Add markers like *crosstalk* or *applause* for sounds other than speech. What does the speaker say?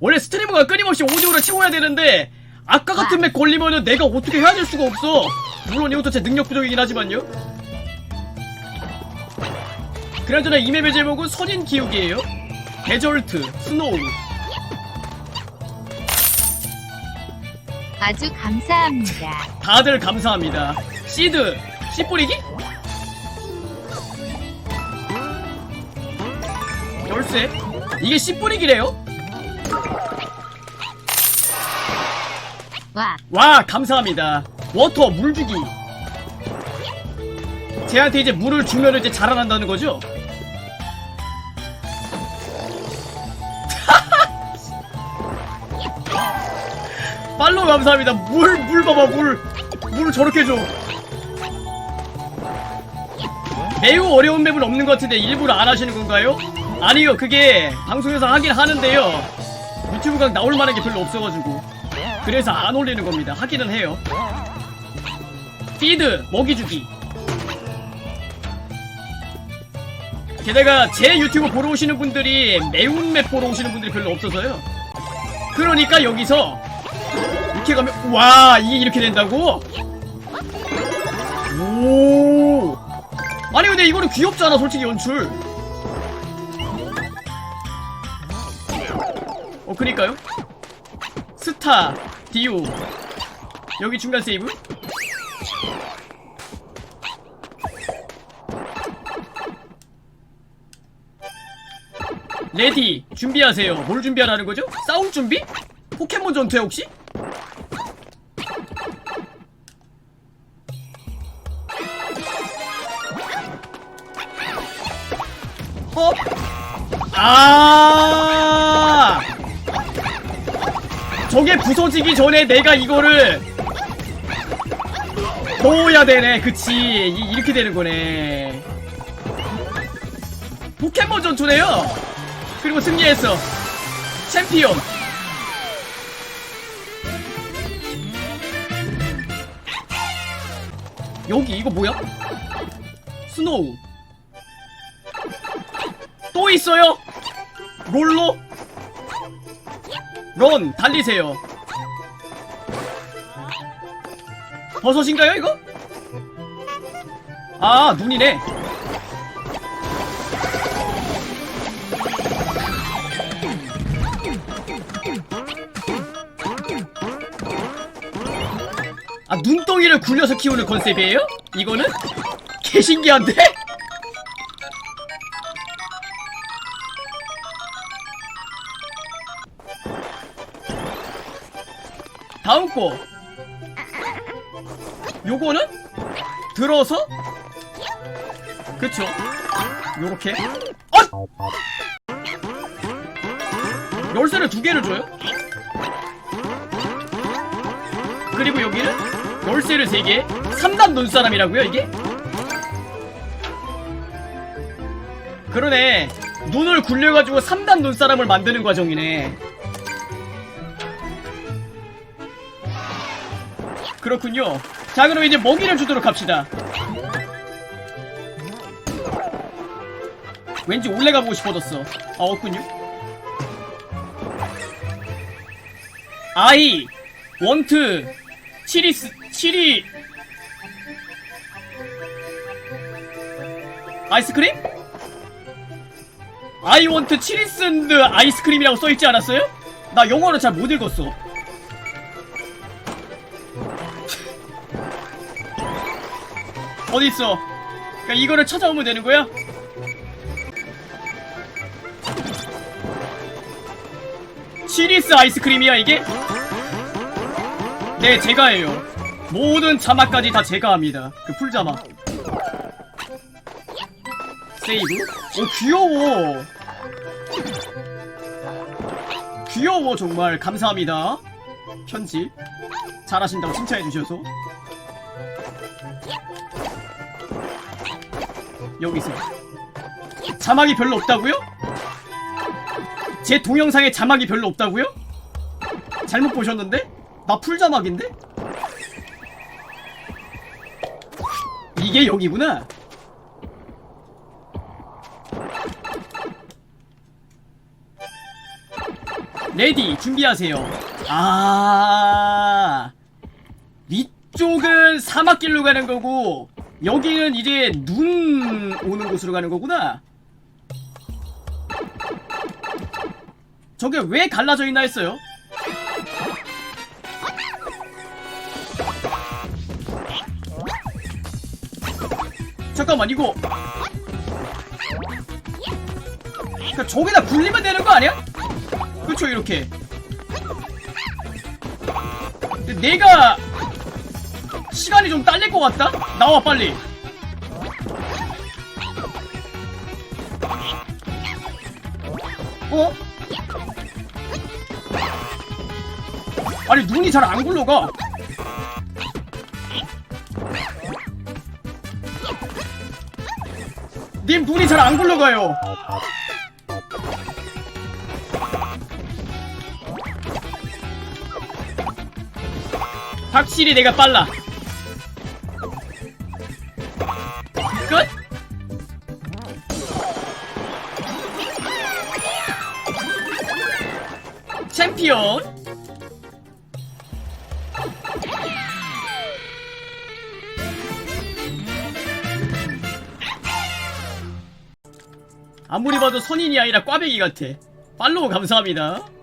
원래 스트리머가 끊임없이 오디오를 채워야 되는데 아까 같은 맵 걸리면은 내가 어떻게 해야 될 수가 없어 물론 이것도 제 능력 부족이긴 하지만요 그나저나 이 맵의 제목은 선인 기욱이에요 데절트, 스노우 아주 감사합니다. 다들 감사합니다 시드, 씨 뿌리기? 열쇠? 이게 씨 뿌리기래요? 와, 와 감사합니다. 워터 물 주기. 쟤한테 이제 물을 주면 이제 자라난다는 거죠? *laughs* 팔로우 감사합니다. 물 물 봐봐 물. 물을 저렇게 줘. 매우 어려운 맵은 없는 것 같은데 일부러 안 하시는 건가요? 아니요 그게 방송에서 하긴 하는데요. 유튜브 각 나올 만한 게 별로 없어가지고 그래서 안 올리는 겁니다. 하기는 해요. 피드, 먹이 주기. 게다가 제 유튜브 보러 오시는 분들이 매운 맵 보러 오시는 분들이 별로 없어서요. 그러니까 여기서 이렇게 가면 와 이게 이렇게 된다고? 오 아니 근데 이거는 귀엽잖아 솔직히 연출 어 그니까요 스타 디오 여기 중간 세이브 레디 준비하세요 뭘 준비하라는 거죠? 싸움 준비? 포켓몬 전투에 혹시? 어? 아 저게 부서지기 전에 내가 이거를 넣어야 되네. 그치? 이, 이렇게 되는 거네. 포켓몬 전투네요. 그리고 승리했어. 챔피언. 여기 이거 뭐야? 스노우. 또 있어요? 롤러? 런 달리세요 버섯인가요 이거? 아 눈이네 아 눈덩이를 굴려서 키우는 컨셉이에요? 이거는? 개신기한데? 다음 거. 요거는? 들어서? 그쵸. 요렇게. 어! 열쇠를 두 개를 줘요? 그리고 여기는 열쇠를 세 개. 3단 눈사람이라고요 이게? 그러네. 눈을 굴려가지고 3단 눈사람을 만드는 과정이네 그렇군요. 자, 그럼 이제 먹이를 주도록 합시다. 왠지 올레가 보고 싶어졌어. 아, 없군요. 아이, 원트, 치리스, 치리, 아이스크림? 아이 원트 치리스앤드 아이스크림이라고 써있지 않았어요? 나 영어를 잘 못 읽었어. 어디 있어? 그러니까 이거를 찾아오면 되는 거야? 치리스 아이스크림이야 이게? 네 제가 해요 모든 자막까지 다 제가 합니다 그 풀자막 세이브? 오 귀여워 귀여워 정말 감사합니다 편집 잘하신다고 칭찬해주셔서 여기서 자막이 별로 없다고요? 제 동영상에 자막이 별로 없다고요? 잘못 보셨는데? 나 풀자막인데? 이게 여기구나 레디 준비하세요 아 위쪽은 사막길로 가는 거고 여기는 이제 눈 오는 곳으로 가는 거구나. 저게 왜 갈라져 있나 했어요? 잠깐만 이거. 그러니까 저기다 굴리면 되는 거 아니야? 그쵸 이렇게. 근데 내가 시간이 좀 딸릴 것 같다? 나와 빨리 어? 아니 눈이 잘 안 굴러가 님 눈이 잘 안 굴러가요 확실히 내가 빨라 챔피언. 아무리 봐도 선인이 아니라 꽈배기 같아. 팔로우 감사합니다